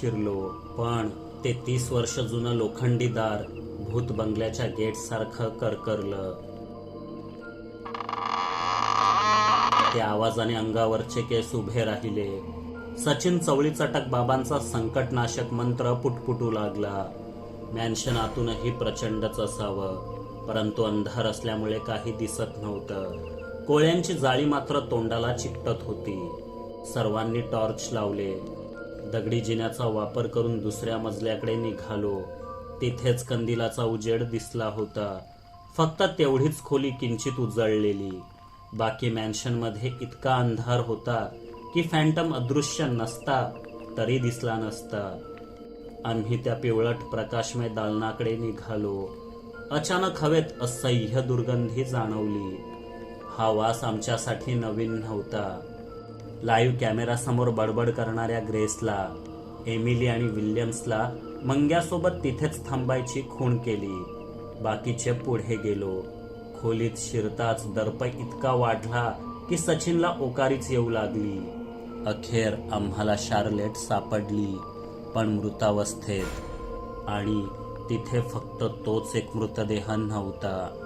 शिरलो पण ते तीस वर्ष जुनं लोखंडी दार भूत बंगल्याच्या गेट सारखं करकरलं त्या आवाजाने अंगावरचे केस उभे राहिले. सचिन चवळी चटक बाबांचा संकटनाशक मंत्र पुटपुटू लागला. मॅन्शन आतूनही प्रचंडच असावं परंतु अंधार असल्यामुळे काही दिसत नव्हतं. कोळ्यांची जाळी मात्र तोंडाला चिकटत होती. सर्वांनी टॉर्च लावले. दगडी जिन्याचा वापर करून दुसऱ्या मजल्याकडे निघालो. तिथेच कंदिलाचा उजेड दिसला होता. फक्त तेवढीच खोली किंचित उजळलेली. बाकी मॅन्शनमध्ये इतका अंधार होता की फॅन्टम अदृश्य नसता तरी दिसला नसता. आम्ही त्या पिवळट प्रकाशमय दालनाकडे निघालो. अचानक हवेत असह्य दुर्गंधी जाणवली. हा वास आमच्यासाठी नवीन नव्हता. लाईव्ह कॅमेरासमोर बडबड करणाऱ्या ग्रेसला एमिली आणि विल्यम्सला मंग्यासोबत तिथेच थांबायची खूण केली. बाकीचे पुढे गेलो. खोलीत शिरताच दर्प इतका वाढला की सचिनला ओकारीच येऊ लागली. अखेर आम्हाला शार्लेट सापडली पण मृतावस्थेत. आणि तिथे फक्त तोच एक मृतदेह नव्हता.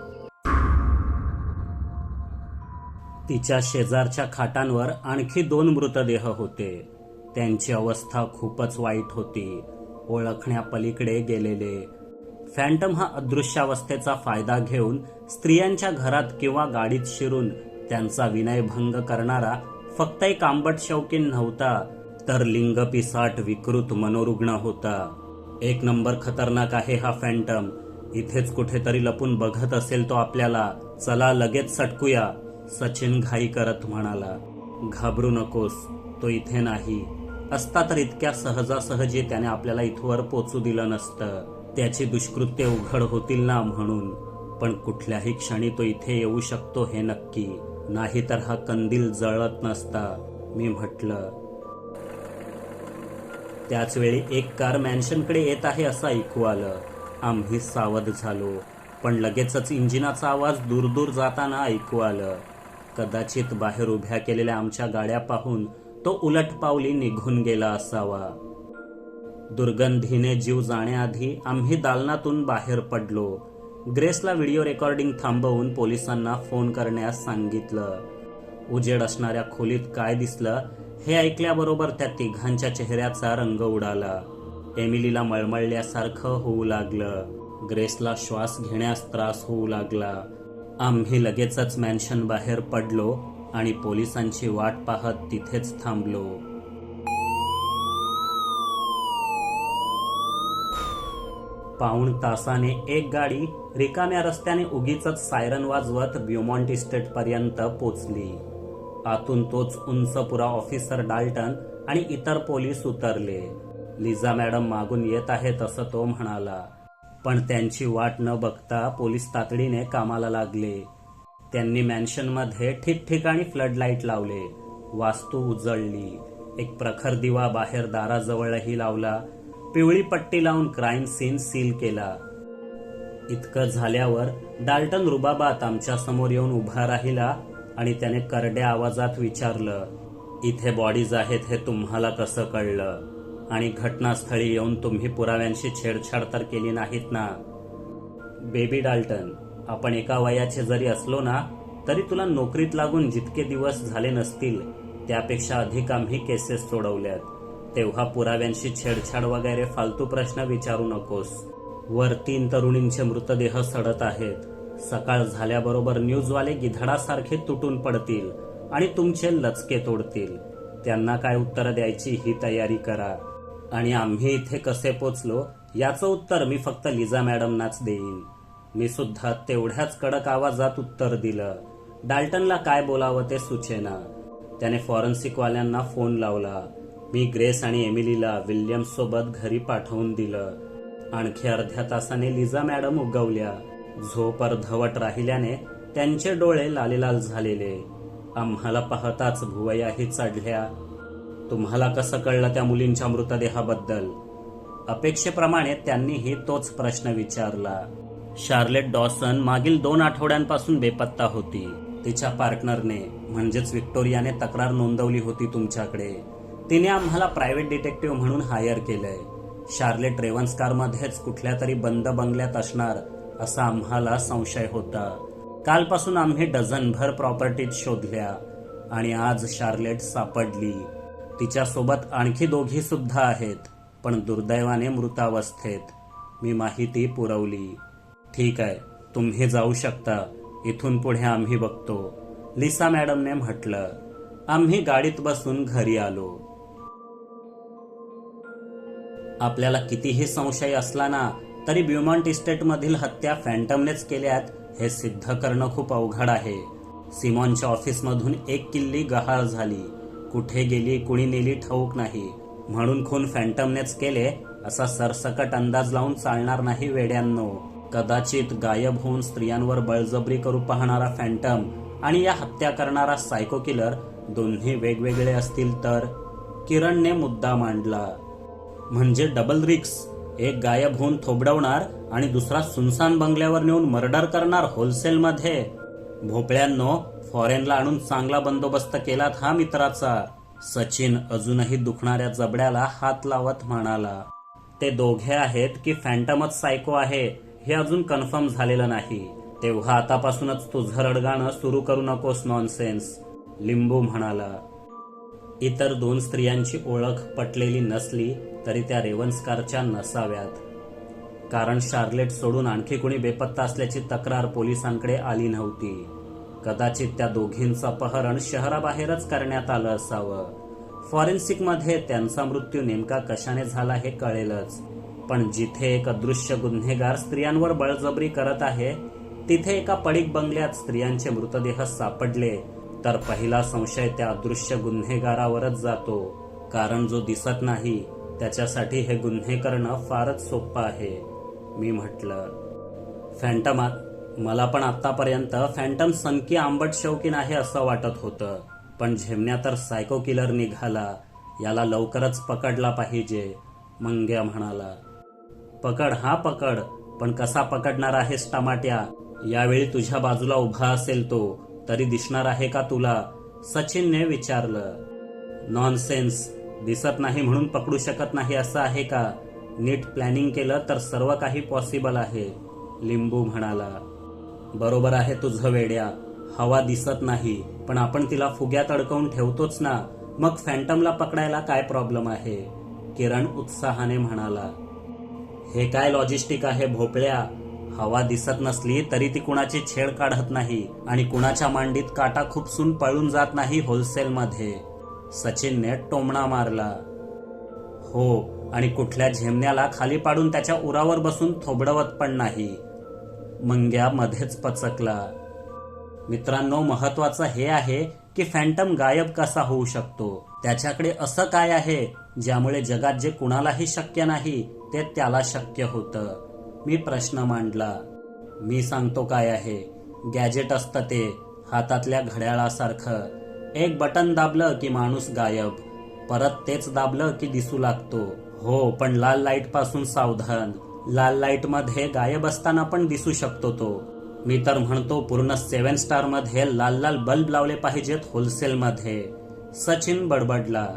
तिच्या शेजारच्या खाटांवर आणखी दोन मृतदेह होते. त्यांची अवस्था खूपच वाईट होती. ओळखण्यापलीकडे गेलेले. फॅन्टम हा अदृश्यावस्थेचा फायदा घेऊन स्त्रियांच्या घरात किंवा गाडीत शिरून त्यांचा विनयभंग करणारा फक्त एक आंबट शौकीन नव्हता तर लिंगपिसाट विकृत मनोरुग्ण होता. एक नंबर खतरनाक आहे हा फॅन्टम. इथेच कुठेतरी लपून बघत असेल तो आपल्याला. चला लगेच सटकूया. सचिन घाई करत म्हणाला घाबरू नकोस तो इथे नाही. असता तर इतक्या सहजासहजी त्याने आपल्याला इथवर पोचू दिलं नसतं. त्याची दुष्कृत्य उघड होतील ना म्हणून. पण कुठल्याही क्षणी तो इथे येऊ शकतो हे नक्की. नाहीतर हा कंदील जळत नसता मी म्हटलं. त्याच वेळी एक कार मॅन्शनकडे येत आहे असं ऐकू आलं. आम्ही सावध झालो पण लगेचच इंजिनाचा आवाज दूर दूर जाताना ऐकू आलं. कदाचित बाहेर उभ्या केलेल्या आमच्या गाड्या पाहून तो उलट पावली निघून गेला असावा. दुर्गंधीने जीव जाण्याआधी आम्ही दालनातून बाहेर पडलो. ग्रेसला व्हिडिओ रेकॉर्डिंग थांबवून पोलिसांना फोन करण्यास सांगितलं. उजेड असणाऱ्या खोलीत काय दिसलं हे ऐकल्याबरोबर त्या तिघांच्या चेहऱ्याचा रंग उडाला. एमिलीला मळमळल्यासारखं होऊ लागलं. ग्रेसला श्वास घेण्यास त्रास होऊ लागला. आम्ही लगेचच मॅन्शन बाहेर पडलो आणि पोलिसांची वाट पाहत तिथेच थांबलो. पाऊण तासाने एक गाडी रिकाम्या रस्त्याने उगीच सायरन वाजवत ब्युमॉन्ट इस्टेट पर्यंत पोचली. आतून तोच उंचपुरा ऑफिसर डाल्टन आणि इतर पोलीस उतरले. लिझा मॅडम मागून येत आहेत असं तो म्हणाला. पण त्यांची वाट न बघता पोलीस तातडीने कामाला लागले. त्यांनी मॅन्शनमध्ये ठिकठिकाणी फ्लड लाइट लावले. वास्तू उजळली. एक प्रखर दिवा बाहेर दाराजवळही लावला. पिवळी पट्टी लावून क्राईम सीन सील केला. इतकं झाल्यावर डाल्टन रुबाबात आमच्यासमोर येऊन उभा राहिला आणि त्याने करड्या आवाजात विचारलं इथे बॉडीज आहेत हे तुम्हाला कसं कळलं? आणि घटनास्थळी येऊन तुम्ही पुराव्यांशी छेडछाड तर केली नाहीत ना? बेबी डाल्टन आपण एका वयाचे जरी असलो ना तरी तुला नोकरीत लागून जितके दिवस झाले नसतील त्यापेक्षा अधिक आम्ही केसेस सोडवल्यात. तेव्हा पुराव्यांशी छेडछाड वगैरे फालतू प्रश्न विचारू नकोस. वर तीन तरुणींचे मृतदेह सडत आहेत. सकाळ झाल्याबरोबर न्यूजवाले गिधडासारखे तुटून पडतील आणि तुमचे लचके तोडतील. त्यांना काय उत्तर द्यायची ही तयारी करा. आणि आम्ही इथे कसे पोचलो याचं उत्तर मी फक्त लिझा मॅडमनाच देईन. मी सुद्धा तेवढ्याच कडक आवाजात उत्तर दिलं. डाल्टनला काय बोलावं ते सुचेना. त्याने फॉरेन्सिकवाल्यांना फोन लावला. मी ग्रेस आणि एमिलीला विल्यम्स सोबत घरी पाठवून दिलं. आणखी अर्ध्या तासाने लिझा मॅडम उगवल्या. झोप अर्धवट राहिल्याने त्यांचे डोळे लालेलाल झालेले. आम्हाला पाहताच भुवयाही चढल्या. तुम्हाला कसं कळलं त्या मुलींच्या मृतदेहाबद्दल? अपेक्षेप्रमाणे त्यांनीही तोच प्रश्न विचारला. शार्लेट डॉसन मागील दोन आठवड्यांपासून बेपत्ता होती. तिच्या पार्टनरने म्हणजेच विक्टोरियाने तक्रार नोंदवली होती तुमच्याकडे. तिने आम्हाला प्रायव्हेट डिटेक्टिव्ह म्हणून हायर केलंय. शार्लेट रेवन्स कारमध्येच कुठल्या तरी बंद बंगल्यात असणार असा आम्हाला संशय होता. कालपासून आम्ही डझनभर प्रॉपर्टीज शोधल्या आणि आज शार्लेट सापडली. तिच्यासोबत आणखी दोघी सुद्धा आहेत पण दुर्दैवाने मृतावस्थेत. मी माहिती पुरवली. ठीक आहे तुम्ही जाऊ शकता. इथून पुढे आम्ही बघतो. लिसा मॅडमने म्हटलं आम्ही गाडीत बसून घरी आलो. आपल्याला कितीही संशय असला ना तरी ब्युमॉन्ट इस्टेटमधील हत्या फॅन्टमनेच केल्यात हे सिद्ध करणं खूप अवघड आहे. सिमॉनच्या ऑफिसमधून एक किल्ली गहाळ झाली. कुठे गेली कुणी नेली ठाऊक नाही. म्हणून खून फॅन्टमनेच केले असा सरसकट अंदाज लावून चालणार नाही वेड्यांनो. कदाचित गायब होऊन स्त्रियांवर बळजबरी करू पाहणारा फॅन्टम आणि या हत्या करणारा सायको किलर दोन्ही वेगवेगळे असतील तर? किरणने मुद्दा मांडला. म्हणजे डबल रिक्स एक गायब होऊन थोबडवणार आणि दुसरा सुनसान बंगल्यावर नेऊन मर्डर करणार होलसेलमध्ये? भोपळ्यांनो फॉरेनला आणून चांगला बंदोबस्त केलात हा मित्राचा. सचिन अजूनही दुखणाऱ्या जबड्याला हात लावत म्हणाला ते दोघे आहेत की फॅन्टमच सायको आहे हे अजून कन्फर्म झालेलं नाही. तेव्हा आतापासूनच तुझं रडगाणं सुरू करू नकोस नॉनसेन्स लिंबू म्हणाला. इतर दोन स्त्रियांची ओळख पटलेली नसली तरी त्या रेवन्सकारच्या नसाव्यात. कारण शार्लेट सोडून आणखी कोणी बेपत्ता असल्याची तक्रार पोलिसांकडे आली नव्हती. कदाचित त्या दोघींचं अपहरण शहराबाहेरच करण्यात आलं असावं. फॉरेन्सिकमध्ये त्यांचा मृत्यू नेमका कशाने झाला हे कळेलच. पण जिथे एक अदृश्य गुन्हेगार स्त्रियांवर बळजबरी करत आहे तिथे एका पडीक बंगल्यात स्त्रियांचे मृतदेह सापडले. तर पहिला संशय त्या अदृश्य गुन्हेगारावरच जातो. कारण जो दिसत नाही त्याच्यासाठी हे गुन्हे करणं फारच सोपं आहे. मी म्हटलं फॅन्टमात मला पण आतापर्यंत फॅन्टम सनकी आंबट शौकीन आहे असं वाटत होतं. पण झेमण्या तर सायको किलर निघाला. याला लवकरच पकडला पाहिजे मंग्या म्हणाला. पकड हा पकड पण कसा पकडणार आहेस टमाट्या? यावेळी तुझ्या बाजूला उभा असेल तो तरी दिसणार आहे का तुला? सचिनने विचारलं. नॉनसेन्स दिसत नाही म्हणून पकडू शकत नाही असं आहे का? नीट प्लॅनिंग केलं तर सर्व काही पॉसिबल आहे लिंबू म्हणाला. बरोबर आहे तुझं वेड्या. हवा दिसत नाही पण आपण तिला फुग्यात अडकवून ठेवतोच ना. मग फॅन्टमला पकडायला काय प्रॉब्लेम आहे? किरण उत्साहाने म्हणाला. हे काय लॉजिस्टिक आहे भोपळ्या? हवा दिसत नसली तरी ती कुणाची छेड काढत नाही आणि कुणाच्या मांडीत काटा खुपसून पळून जात नाही होलसेलमध्ये. सचिनने टोमणा मारला. हो आणि कुठल्या झेमण्याला खाली पाडून त्याच्या उरावर बसून थोबडवत पण नाही. मंग्यामध्येच पचकला. मित्रांनो महत्वाचं हे आहे की फॅन्टम गायब कसा होऊ शकतो? त्याच्याकडे असं काय आहे ज्यामुळे जगात जे कुणालाही शक्य नाही ते त्याला शक्य होतं? मी प्रश्न मांडला. मी सांगतो काय आहे. गॅजेट असतं ते हातातल्या घड्याळासारखं. एक बटन दाबलं की माणूस गायब. परत तेच दाबलं की दिसू लागतो. हो पण लाल लाइटपासून सावधान. लाल लाइटमध्ये गायब असताना पण दिसू शकतो तो. मी तर म्हणतो पूर्ण सेवन स्टारमध्ये लाल लाल बल्ब लावले पाहिजेत होलसेल मध्ये. सचिन बडबडला.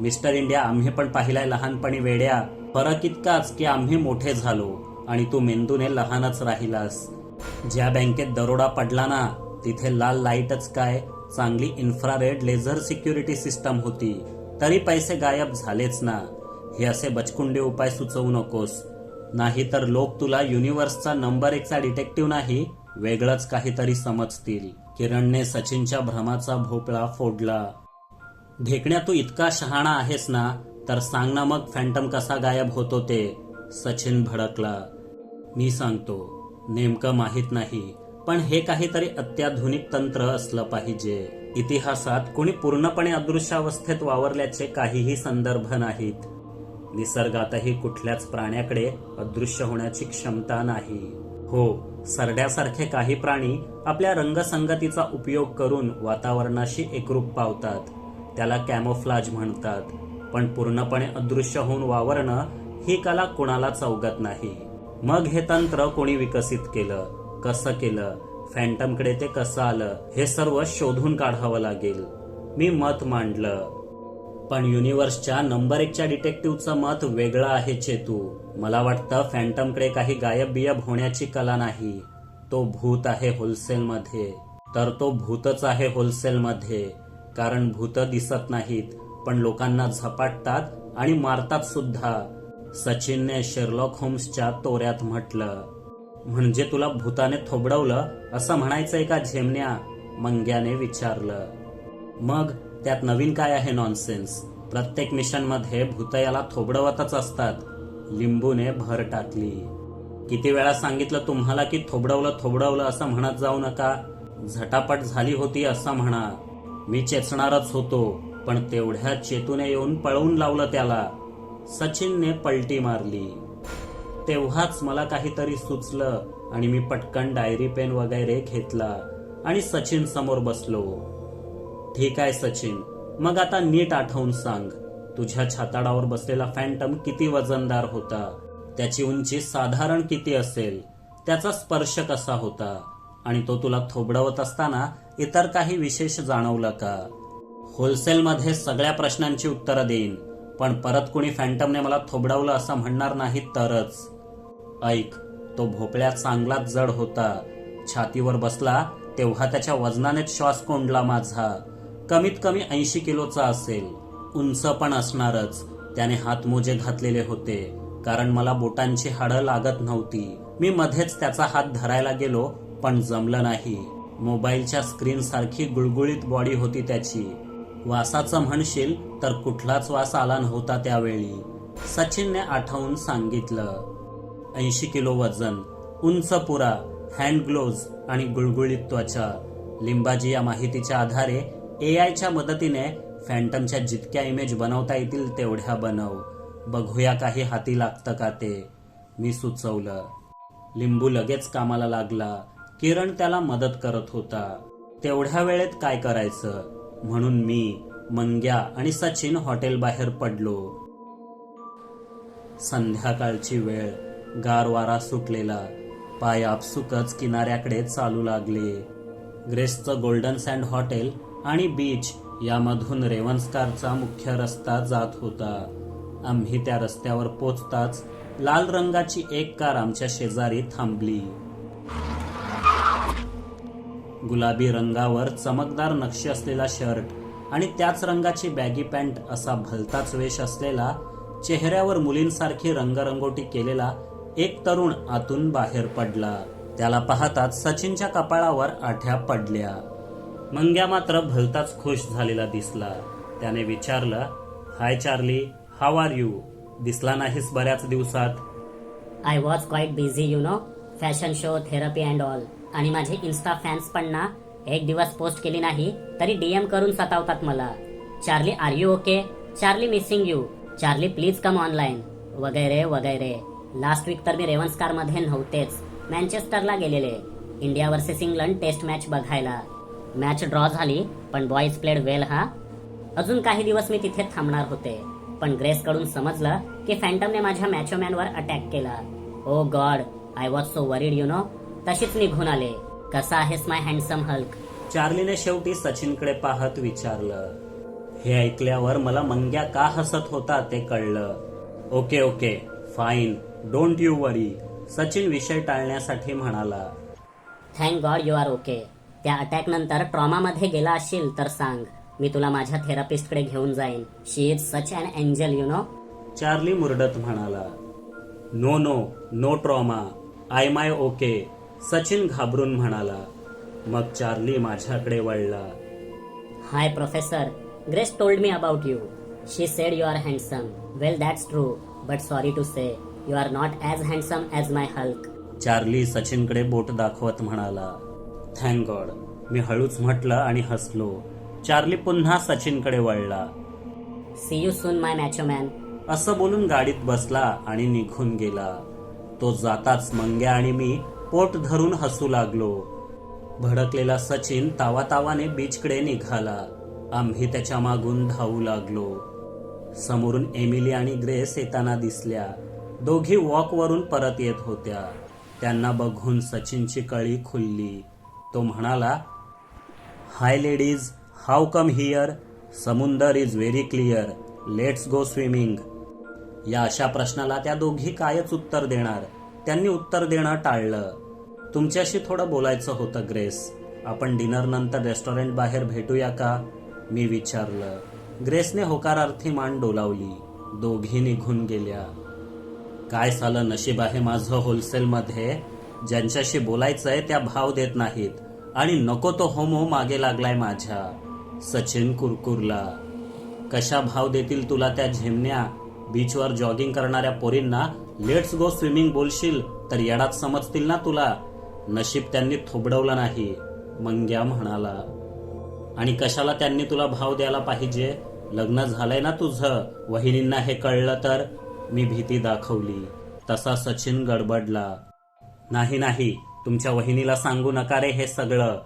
मिस्टर इंडिया आम्ही पण पाहिलाय लहानपणी वेड्या. फरक इतकाच की आम्ही मोठे झालो आणि तू मेंदूने लहानच राहिलास. ज्या बँकेत दरोडा पडला ना तिथे लाल लाईटच काय? चांगली इन्फ्रारेड लेझर सिक्युरिटी सिस्टम होती. तरी पैसे गायब झालेच ना. हे असे बचकुंडे उपाय सुचवू नकोस. नाही तर लोक तुला युनिव्हर्सचा नंबर एकचा डिटेक्टिव्ह नाही वेगळंच काहीतरी समजतील. किरणने सचिनच्या भ्रमाचा भोपळा फोडला. ढेकण्या तू इतका शहाणा आहेस ना तर सांग ना मग फॅन्टम कसा गायब होतो ते सचिन भडकला. मी सांगतो नेमकं माहीत नाही पण हे काहीतरी अत्याधुनिक तंत्र असलं पाहिजे. इतिहासात कोणी पूर्णपणे अदृश्यावस्थेत वावरल्याचे काहीही संदर्भ नाहीत. निसर्गातही कुठल्याच प्राण्याकडे अदृश्य होण्याची क्षमता नाही. हो सरड्यासारखे काही प्राणी आपल्या रंगसंगतीचा उपयोग करून वातावरणाशी एकरूप पावतात. त्याला कॅमोफ्लाज म्हणतात. पण पूर्णपणे अदृश्य होऊन वावरणं ही कला कुणाला चौगत नाही. मग हे तंत्र कोणी विकसित केलं? कसं केलं? फॅन्टमकडे ते कसं आलं? हे सर्व शोधून काढावं लागेल. मी मत मांडलं. पण युनिव्हर्सच्या नंबर एकच्या डिटेक्टिव्हचं मत वेगळं आहे चेतू. मला वाटतं फॅन्टमकडे काही गायब बियब होण्याची कला नाही. तो भूत आहे होलसेलमध्ये तर तो भूतच आहे होलसेलमध्ये कारण भूत दिसत नाहीत पण लोकांना झपाटतात आणि मारतात सुद्धा. सचिनने शेर्लॉक होम्सच्या तोऱ्यात म्हटलं म्हणजे तुला भूताने थोबडवलं? असं म्हणायचंय का झेमण्या? मंग्याने विचारलं. मग त्यात नवीन काय आहे नॉनसेन्स प्रत्येक मिशनमध्ये भूतयाला थोबडवतच असतात. लिंबूने भर टाकली. किती वेळा सांगितलं तुम्हाला की थोबडवलं थोबडवलं असं म्हणत जाऊ नका. झटापट झाली होती असं म्हणा. मी चेचणारच होतो पण तेवढ्या चेतूने येऊन पळवून लावलं त्याला. सचिनने पलटी मारली. तेव्हाच मला काहीतरी सुचलं आणि मी पटकन डायरी पेन वगैरे घेतला आणि सचिन समोर बसलो. ठीक आहे सचिन. मग आता नीट आठवून सांग. तुझ्या छाताडावर बसलेला फॅन्टम किती वजनदार होता? त्याची उंची साधारण किती असेल? त्याचा स्पर्श कसा होता? आणि तो तुला थोबडवत असताना इतर काही विशेष जाणवलं का? होलसेलमध्ये सगळ्या प्रश्नांची उत्तरं देईन. पण परत कुणी फॅन्टमने मला थोबडवलं असं म्हणणार नाही तरच. ऐक तो भोपळ्या चांगलाच जड होता. छातीवर बसला तेव्हा त्याच्या वजनानेच श्वास कोंडला माझा. कमीत कमी ऐंशी किलोचा असेल. उंच पण असणारच. त्याने हातमोजे घातलेले होते. कारण मला बोटांची हाडं लागत नव्हती. मी मध्येच त्याचा हात धरायला गेलो पण जमलं नाही. मोबाईलच्या स्क्रीन सारखी गुळगुळीत बॉडी होती त्याची. वासाचं म्हणशील तर कुठलाच वास आला नव्हता त्यावेळी. सचिनने आठवून सांगितलं. ऐंशी किलो वजन उंच पुरा हँड ग्लोव्ज आणि गुळगुळीत त्वचा. लिंबाजी या माहितीच्या आधारे ए आयच्या मदतीने फॅन्टमच्या जितक्या इमेज बनवता येतील तेवढ्या बनव. बघूया काही हाती लागतं का ते. मी सुचवलं. लिंबू लगेच कामाला लागला. किरण त्याला मदत करत होता. तेवढ्या वेळेत काय करायचं? म्हणून मी मंग्या आणि सचिन हॉटेल बाहेर पडलो. संध्याकाळची वेळ. गार वारा सुटलेला. पाय आपसुकच किनाऱ्याकडे चालू लागले. ग्रेसचं गोल्डन सँड हॉटेल आणि बीच यामधून रेवन्सकारचा मुख्य रस्ता जात होता. आम्ही त्या रस्त्यावर पोचताच लाल रंगाची एक कार आमच्या शेजारी थांबली. गुलाबी रंगावर चमकदार नक्षी असलेला शर्ट आणि त्याच रंगाची बॅगी पॅन्ट असा भलताच वेश असलेला चेहऱ्यावर मुलींसारखी रंगरंगोटी केलेला एक तरुण आतून बाहेर पडला. त्याला पाहताच सचिनच्या कपाळावर आठ्या पडल्या. मंग्या मात्र भलताच खुश झालेला दिसला. त्याने विचारलं hi Charlie how are you दिसला नाहीस बऱ्याच दिवसात. I was quite busy you know fashion show therapy and all आणि माझे इन्स्टा फॅन्स पण ना एक दिवस पोस्ट केली नाही तरी डीएम करून सतावतात मला. Charlie are you okay Charlie missing you Charlie please come online वगैरे वगैरे. लास्ट वीक तर मी रेवन्स कारमध्ये नव्हतेच. मँचेस्टरला गेलेले. India versus England test match बघायला. मॅच ड्रॉ झाली पण बॉईज प्लेड वेल हा? अजून काही दिवस मी तिथे थांबणार होते पण ग्रेस कडून समजलं की फॅन्टमने माझ्या मॅचोमॅनवर अटॅक केला. ओ God I was so worried you know? तशीच निघून आले. कसा आहेस माय हँडसम हल्क? चार्लीने शेवटी सचिनकडे पाहत विचारलं. हे ऐकल्यावर मला मंग्या का हसत होता ते कळलं. Okay okay fine don't you worry Sachin विषय टाळण्यासाठी म्हणाला. Thank God you are okay. त्या अटॅक नंतर ट्रॉमामध्ये गेला असशील तर सांग. मी तुला माझ्या थेरपिस्टकडे घेऊन जाईन. She is such an angel you know Charlie मुरडत म्हणाला no no no trauma I my okay Sachin घाबरून म्हणाला मग चार्ली माझ्याकडे वळला. Hi professor Grace told me about you she said you are handsome well that's true but sorry to say you are not as handsome as my Hulk Charlie सचिनकडे बोट दाखवत म्हणाला thank God मी हळूच म्हटलं आणि हसलो. Charlie पुन्हा सचिनकडे वळला. सी यू सून माय मॅचोमॅन असं बोलून गाडीत बसला आणि निघून गेला. तो जाताच मंग्या आणि मी पोट धरून हसू लागलो. भडकलेला सचिन तावातावाने बीचकडे निघाला. आम्ही त्याच्या मागून धावू लागलो. समोरून एमिली आणि ग्रेस येताना दिसल्या. दोघी वॉकवरून परत येत होत्या. त्यांना बघून सचिनची कळी खुलली. तो म्हणाला hi ladies how come here समुंदर is very clear let's go swimming या अशा प्रश्नाला त्या दोघी कायच उत्तर देणार? त्यांनी उत्तर देणं टाळलं. तुमच्याशी थोडं बोलायचं होतं ग्रेस. आपण डिनरनंतर रेस्टॉरंट बाहेर भेटूया का? मी विचारलं. ग्रेसने होकारार्थी मान डोलावली. दोघी निघून गेल्या. काय सालं नशीब आहे माझं होलसेलमध्ये? ज्यांच्याशी बोलायचंय त्या भाव देत नाहीत. आणि नको तो होमो मागे लागलाय माझ्या. सचिन कुरकुरला. कशा भाव देतील तुला त्या झेमण्या? बीचवर जॉगिंग करणाऱ्या पोरींना लेट्स गो स्विमिंग बोलशील तर येडात समजतील ना तुला. नशीब त्यांनी थोबडवलं नाही मंग्या म्हणाला. आणि कशाला त्यांनी तुला भाव द्यायला पाहिजे? लग्न झालंय ना तुझं वहिनींना हे कळलं तर? मी भीती दाखवली. तसा सचिन गडबडला. नाही नाही तुमच्या वहिनीला सांगू नका रे हे सगळं.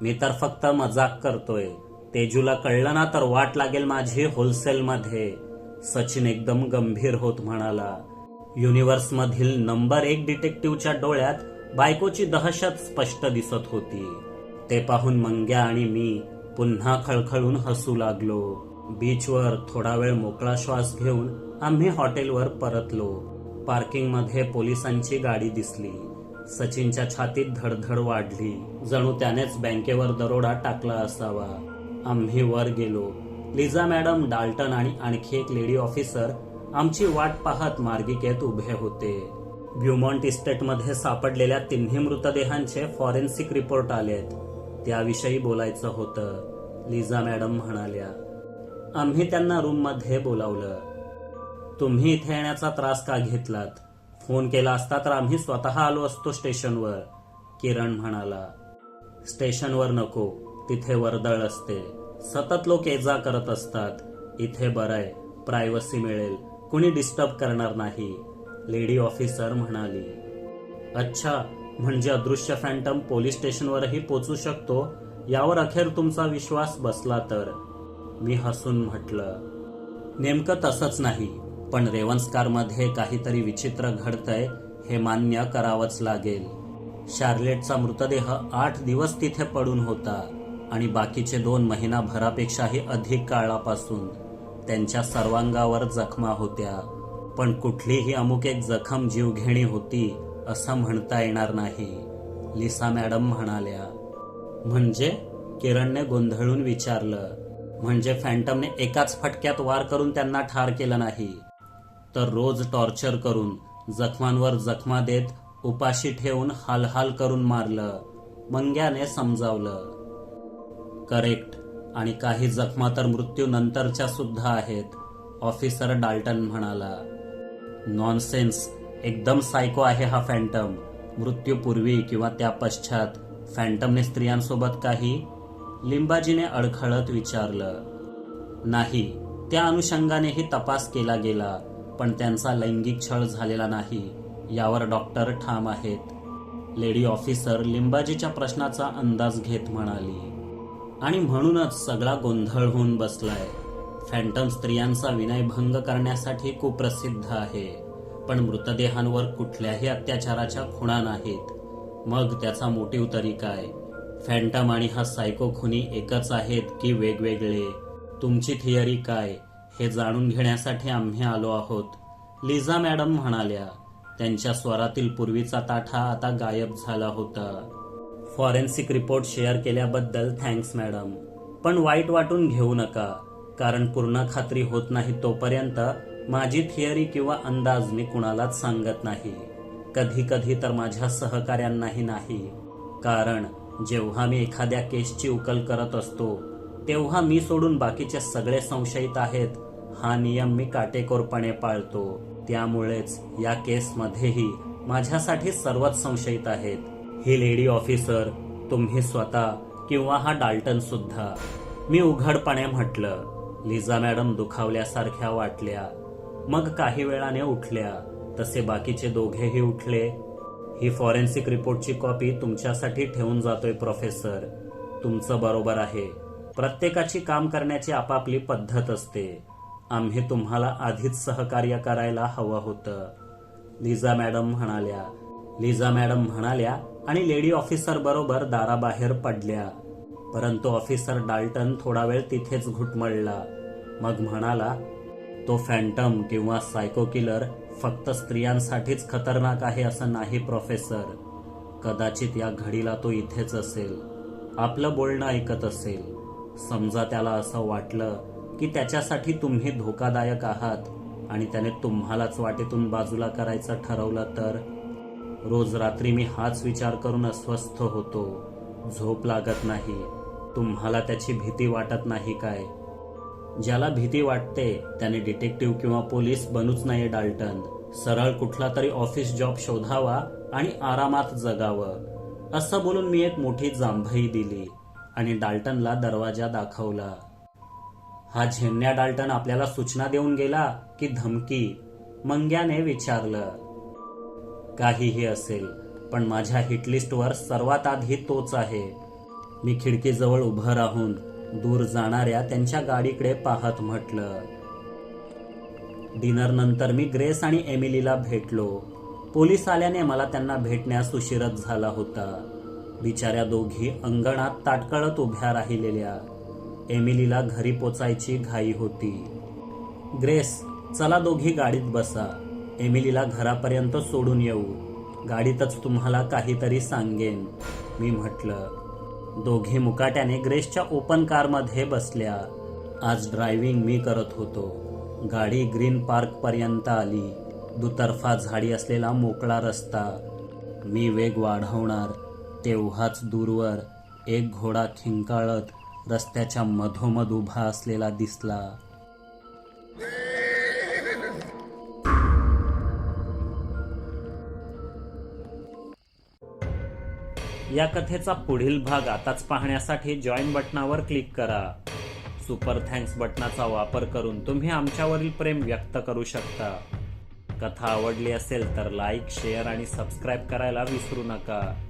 मी तर फक्त मजाक करतोय. तेजूला कळलं ना तर वाट लागेल माझी होलसेलमध्ये. सचिन एकदम गंभीर होत म्हणाला. युनिव्हर्समधील नंबर एक डिटेक्टिव्हच्या डोळ्यात बायकोची दहशत स्पष्ट दिसत होती. ते पाहून मंग्या आणि मी पुन्हा खळखळून हसू लागलो. बीचवर थोडा वेळ मोकळा श्वास घेऊन आम्ही हॉटेलवर परतलो. पार्किंगमध्ये पोलिसांची गाडी दिसली. सचिनच्या छातीत धडधड वाढली. जणू त्यानेच बँकेवर दरोडा टाकला असावा. आम्ही वर गेलो. लिझा मॅडम डाल्टन आणि आणखी एक लेडी ऑफिसर आमची वाट पाहत मार्गिकेत उभे होते. ब्युमॉन्ट इस्टेटमध्ये सापडलेल्या तिन्ही मृतदेहांचे फॉरेन्सिक रिपोर्ट आलेत. त्याविषयी बोलायचं होतं लिझा मॅडम म्हणाल्या. आम्ही त्यांना रूममध्ये बोलावलं. तुम्ही इथे येण्याचा त्रास का घेतलात? फोन केला असता तर आम्ही स्वतः आलो असतो स्टेशनवर. किरण म्हणाला स्टेशनवर नको तिथे वर्दळ असते. सतत लोक ये जा करत असतात. इथे बरंय प्रायव्हसी मिळेल. कुणी डिस्टर्ब करणार नाही. लेडी ऑफिसर म्हणाली अच्छा म्हणजे अदृश्य फॅन्टम पोलीस स्टेशनवरही पोचू शकतो? यावर अखेर तुमचा विश्वास बसला तर? मी हसून म्हटलं नेमकं तसंच नाही. पण रेवन्सकारमध्ये काहीतरी विचित्र घडतंय हे मान्य करावंच लागेल. शार्लेटचा मृतदेह आठ दिवस तिथे पडून होता आणि बाकीचे दोन महिनाभरापेक्षाही अधिक काळापासून त्यांच्या सर्वांगावर जखमा होत्या. पण कुठलीही अमुक एक जखम जीवघेणी होती असं म्हणता येणार नाही लिसा मॅडम म्हणाल्या. म्हणजे? किरणने गोंधळून विचारलं. म्हणजे फॅन्टमने एकाच फटक्यात वार करून त्यांना ठार केलं नाही. तर रोज टॉर्चर करून जखमांवर जखमा देत उपाशी ठेवून हालहाल करून मारलं. मंग्याने समजावलं. करेक्ट. आणि काही जखमा तर मृत्यू नंतरच्या सुद्धा आहेत ऑफिसर डाल्टन म्हणाला. नॉनसेन्स. एकदम सायको आहे हा फॅन्टम. मृत्यूपूर्वी किंवा त्या पश्चात. फॅन्टमने स्त्रियांसोबत काही लिंबाजीने अडखळत विचारलं. नाही त्या अनुषंगानेही तपास केला गेला. पण त्यांचा लैंगिक छळ झालेला नाही यावर डॉक्टर ठाम आहेत. लेडी ऑफिसर लिंबाजीच्या प्रश्नाचा अंदाज घेत म्हणाली आणि म्हणूनच सगळा गोंधळ होऊन बसलाय. फॅन्टम स्त्रियांचा विनयभंग करण्यासाठी कुप्रसिद्ध आहे पण मृतदेहांवर कुठल्याही अत्याचाराच्या खुणा नाहीत. मग त्याचा मोटिव तरी काय? फॅन्टम आणि हा सायको खुनी एकच आहेत की वेगवेगळे? तुमची थिअरी काय? हे जाणून घेण्यासाठी आम्ही आलो आहोत. लिझा मॅडम म्हणाल्या त्यांच्या स्वरातील पूर्वीचा ताठा आता गायब झाला होता. फॉरेन्सिक रिपोर्ट शेअर केल्याबद्दल थँक्स मॅडम पण वाईट वाटून घेऊ नका कारण पूर्ण खात्री होत नाही तोपर्यंत माझी थिअरी किंवा अंदाज मी कुणालाच सांगत नाही. कधी कधी तर माझ्या सहकाऱ्यांनाही नाही. कारण जेव्हा मी एखाद्या केसची उकल करत असतो तेव्हा मी सोडून बाकीचे सगळे संशयित आहेत. हा नियम मी काटेकोरपणे पाळतो. त्यामुळेच या केसमध्येही माझ्यासाठी सर्वच संशयित आहेत. ही लेडी ऑफिसर तुम्ही स्वतः किंवा हा डाल्टन सुद्धा. मी उघडपणे म्हटलं लिझा मॅडम दुखावल्यासारख्या वाटल्या. मग काही वेळाने उठल्या. तसे बाकीचे दोघेही उठले. ही फॉरेन्सिक रिपोर्टची कॉपी तुमच्यासाठी ठेवून जातोय प्रोफेसर. तुमचं बरोबर आहे. प्रत्येकाची काम करण्याची आपापली पद्धत असते. आम्ही तुम्हाला आधीच सहकार्य करायला हवं होतं. लिझा मॅडम म्हणाल्या. लिझा मॅडम म्हणाल्या आणि लेडी ऑफिसर बरोबर दाराबाहेर पडल्या. परंतु ऑफिसर डाल्टन थोडा वेळ तिथेच घुटमळला. मग म्हणाला तो फॅन्टम किंवा सायको किलर फक्त स्त्रियांसाठीच खतरनाक आहे असं नाही प्रोफेसर. कदाचित या घडीला तो इथेच असेल. आपलं बोलणं ऐकत असेल. समजा त्याला असं वाटलं की त्याच्यासाठी तुम्ही धोकादायक आहात आणि त्याने तुम्हालाच वाटेतून बाजूला करायचं ठरवलं तर? रोज रात्री मी हाच विचार करून अस्वस्थ होतो. झोप लागत नाही. तुम्हाला त्याची भीती वाटत नाही काय? ज्याला भीती वाटते त्याने डिटेक्टिव्ह किंवा पोलीस बनूच नाही डाल्टन. सरळ कुठला तरी ऑफिस जॉब शोधावा आणि आरामात जगावं. असं बोलून मी एक मोठी जांभई दिली आणि डाल्टनला दरवाजा दाखवला. हा झेन्या डाल्टन आपल्याला सूचना देऊन गेला की धमकी. मंग्याने विचारलं काहीही असेल पण माझ्या हिटलिस्टवर सर्वात आधी तोच आहे. मी खिडकीजवळ उभं राहून दूर जाणाऱ्या त्यांच्या गाडीकडे पाहत म्हटलं. डिनर नंतर मी ग्रेस आणि एमिलीला भेटलो. पोलीस आल्याने मला त्यांना भेटण्यास उशीरच झाला होता. बिचाऱ्या दोघी अंगणात ताटकळत उभ्या राहिलेल्या. एमिलीला घरी पोचायची घाई होती. ग्रेस चला दोघी गाडीत बसा. एमिलीला घरापर्यंत सोडून येऊ. गाडीतच तुम्हाला काहीतरी सांगेन मी म्हटलं. दोघी मुकाट्याने ग्रेसच्या ओपन कारमध्ये बसल्या. आज ड्रायव्हिंग मी करत होतो. गाडी ग्रीन पार्कपर्यंत आली. दुतर्फा झाडी असलेला मोकळा रस्ता. मी वेग वाढवणार तेव्हाच दूरवर एक घोडा खिंकाळत रस्त्याच्या मधोमध उभा असलेला दिसला. या कथेचा पुढील भाग आताच पाहण्यासाठी जॉईन बटनावर क्लिक करा. सुपर थँक्स बटनाचा वापर करून तुम्ही आमच्यावरील प्रेम व्यक्त करू शकता. कथा आवडली असेल तर लाईक शेअर आणि सबस्क्राईब करायला विसरू नका.